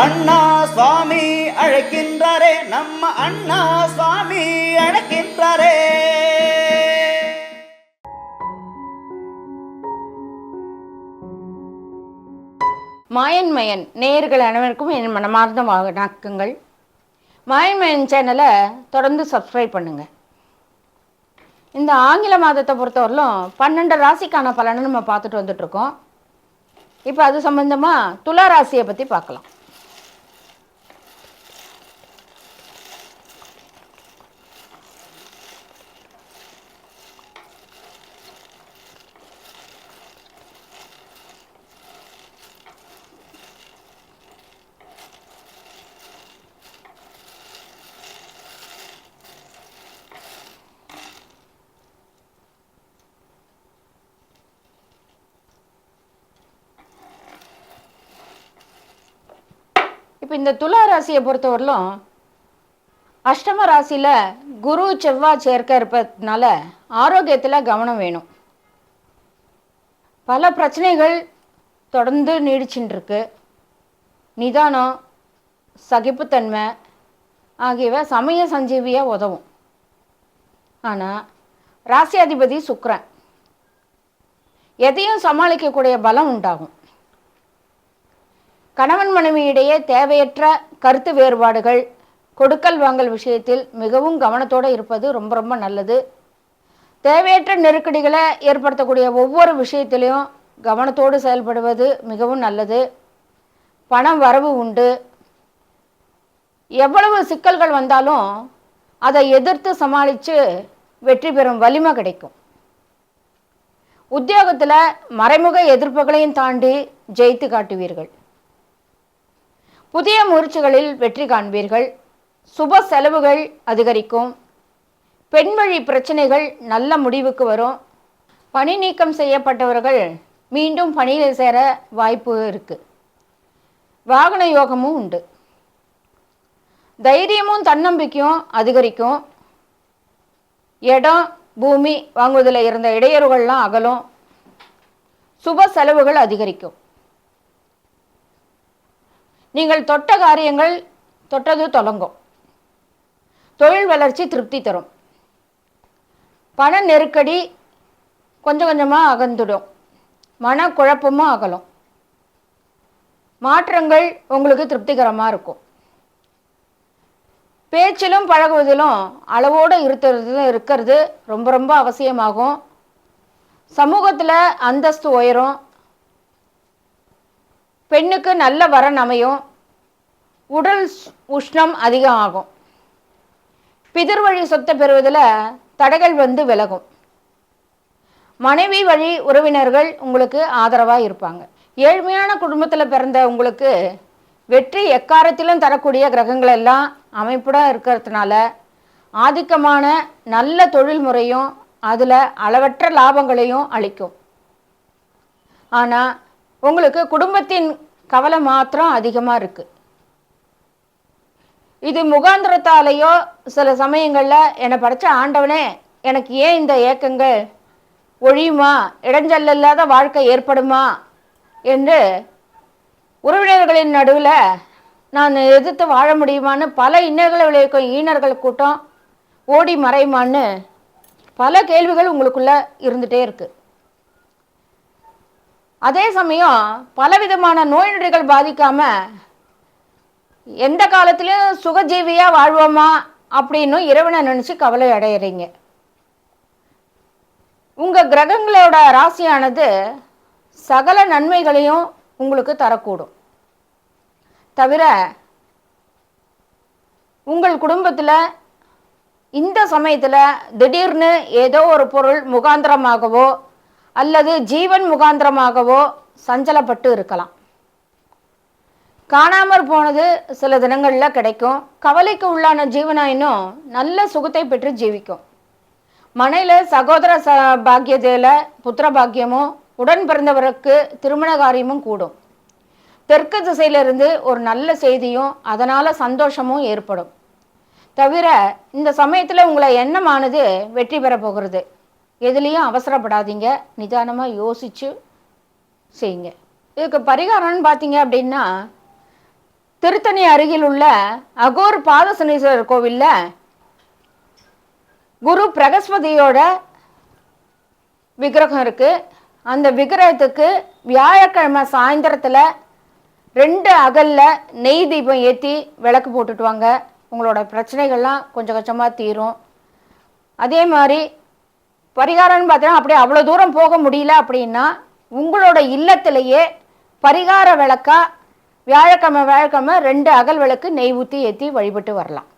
அண்ணா சுவாமி அழைக்கின்றாரே நம்ம அண்ணா சுவாமி அழைக்கின்றாரே. மாயன் மயன் நேயர்கள் அனைவருக்கும் என் மனமார்ந்த வணக்கங்கள். மாயன் மயன் சேனலை தொடர்ந்து சப்ஸ்கிரைப் பண்ணுங்கள் இந்த ஆங்கில மாதத்தை பொறுத்தவரையிலும் பன்னெண்டு ராசிக்கான பலனை நம்ம பார்த்துட்டு வந்துட்ருக்கோம் இப்போ அது சம்மந்தமாக துலா ராசியை பற்றி பார்க்கலாம். இப்போ இந்த துலா ராசியை பொறுத்தவரையிலும் அஷ்டம ராசியில் குரு செவ்வாய் சேர்க்க இருப்பதுனால ஆரோக்கியத்தில் கவனம் வேணும். பல பிரச்சனைகள் தொடர்ந்து நீடிச்சுட்டுருக்கு நிதானம் சகிப்புத்தன்மை ஆகியவை சமய சஞ்சீவியாக உதவும். ஆனால் ராசியாதிபதி சுக்கரன். எதையும் சமாளிக்கக்கூடிய பலம் உண்டாகும். கணவன் மனைவியிடையே தேவையற்ற கருத்து வேறுபாடுகள் கொடுக்கல் வாங்கல் விஷயத்தில் மிகவும் கவனத்தோடு இருப்பது ரொம்ப ரொம்ப நல்லது. தேவையற்ற நெருக்கடிகளை ஏற்படுத்தக்கூடிய ஒவ்வொரு விஷயத்திலையும் கவனத்தோடு செயல்படுவது மிகவும் நல்லது. பணம் வரவு உண்டு. எவ்வளவு சிக்கல்கள் வந்தாலும் அதை எதிர்த்து சமாளித்து வெற்றி பெறும் வலிமை கிடைக்கும். உத்தியோகத்தில் மறைமுக எதிர்ப்புகளையும் தாண்டி ஜெயித்து காட்டுவீர்கள். புதிய முயற்சிகளில் வெற்றி காண்பீர்கள். சுப செலவுகள் அதிகரிக்கும். பெண்வழி பிரச்சனைகள் நல்ல முடிவுக்கு வரும். பணி நீக்கம் செய்யப்பட்டவர்கள் மீண்டும் பணியில் சேர வாய்ப்பு இருக்குது வாகன யோகமும் உண்டு. தைரியமும் தன்னம்பிக்கையும் அதிகரிக்கும். இடம் பூமி வாங்குவதில் இருந்த இடையூறுகள்லாம் அகலும். சுப செலவுகள் அதிகரிக்கும். நீங்கள் தொட்ட காரியங்கள் தொட்டது தொடங்கும். தொழில் வளர்ச்சி திருப்தி தரும். பண நெருக்கடி கொஞ்சம் கொஞ்சமாக அகந்துடும். மனக்குழப்பமும் அகலும். மாற்றங்கள் உங்களுக்கு திருப்திகரமாக இருக்கும். பேச்சிலும் பழகுவதிலும் அளவோடு இருக்கிறது இருக்கிறது ரொம்ப ரொம்ப அவசியமாகும். சமூகத்தில் அந்தஸ்து உயரும். பெண்ணுக்கு நல்ல வரன் அமையும். உடல் உஷ்ணம் அதிகம் ஆகும் பிதிர் வழி சொத்தை பெறுவதில் தடைகள் வந்து விலகும். மனைவி வழி உறவினர்கள் உங்களுக்கு ஆதரவாக இருப்பாங்க. ஏழ்மையான குடும்பத்தில் பிறந்த உங்களுக்கு வெற்றி எக்காரத்திலும் தரக்கூடிய கிரகங்கள் எல்லாம் அமைப்புடன் இருக்கிறதுனால ஆதிக்கமான நல்ல தொழில் முறையும் அதில் அளவற்ற லாபங்களையும் அளிக்கும். ஆனால் உங்களுக்கு குடும்பத்தின் கவலை மாத்திரம் அதிகமாக இருக்குது இது முகாந்திரத்தாலேயோ சில சமயங்களில் என்னை படைச்ச ஆண்டவனே எனக்கு ஏன் இந்த ஏக்கங்கள் ஒழியுமா? இடைஞ்சல் இல்லாத வாழ்க்கை ஏற்படுமா? என்று உறவினர்களின் நடுவில் நான் எதிர்த்து வாழ முடியுமான்னு பல இன்னர்களை விளைவிக்கும் ஈனர்கள் கூட்டம் ஓடி மறையுமான்னு பல கேள்விகள் உங்களுக்குள்ளே இருந்துகிட்டே இருக்குது அதே சமயம் பலவிதமான நோய் நொடிகள் பாதிக்காம எந்த காலத்திலையும் சுகஜீவியா வாழ்வோமா அப்படின்னு இறைவனை நினைச்சு கவலை அடையிறீங்க. உங்க கிரகங்களோட ராசியானது சகல நன்மைகளையும் உங்களுக்கு தரக்கூடும். தவிர உங்கள் குடும்பத்தில் இந்த சமயத்தில் திடீர்னு ஏதோ ஒரு பொருள் முகாந்திரமாகவோ அல்லது ஜீவன் முகாந்திரமாகவோ சஞ்சலப்பட்டு இருக்கலாம். காணாமற் போனது சில தினங்களில் கிடைக்கும். கவலைக்கு உள்ளான ஜீவனாயினும் நல்ல சுகத்தை பெற்று ஜீவிக்கும். மனையில் சகோதர ச பாக்கியதையில் புத்திர பாக்கியமும் உடன் பிறந்தவருக்கு திருமண காரியமும் கூடும். தெற்கு திசையிலிருந்து ஒரு நல்ல செய்தியும் அதனால் சந்தோஷமும் ஏற்படும். தவிர இந்த சமயத்தில் உங்களை எண்ணமானது வெற்றி பெற போகிறது. எதுலேயும் அவசரப்படாதீங்க. நிதானமாக யோசித்து செய்யுங்க. இதுக்கு பரிகாரம்னு பார்த்தீங்க அப்படின்னா திருத்தணி அருகில் உள்ள அகோர் பாதசனீஸ்வரர் கோவில்ல குரு பிரகஸ்பதியோட விக்கிரகம் இருக்குது அந்த விக்கிரகத்துக்கு வியாழக்கிழமை சாயந்தரத்தில் ரெண்டு அகல்ல நெய் தீபம் ஏற்றி விளக்கு போட்டுட்டு வாங்க. உங்களோட பிரச்சனைகள்லாம் கொஞ்சம் கொஞ்சமாக தீரும். அதே மாதிரி பரிகாரம்னு பார்த்தீங்கன்னா அப்படியே அவ்வளோ தூரம் போக முடியல அப்படின்னா உங்களோட இல்லத்திலேயே பரிகார விளக்கா வியாழக்கிழமை வியாழக்கிழமை ரெண்டு அகல் விளக்கு நெய் ஊற்றி ஏற்றி வழிபட்டு வரலாம்.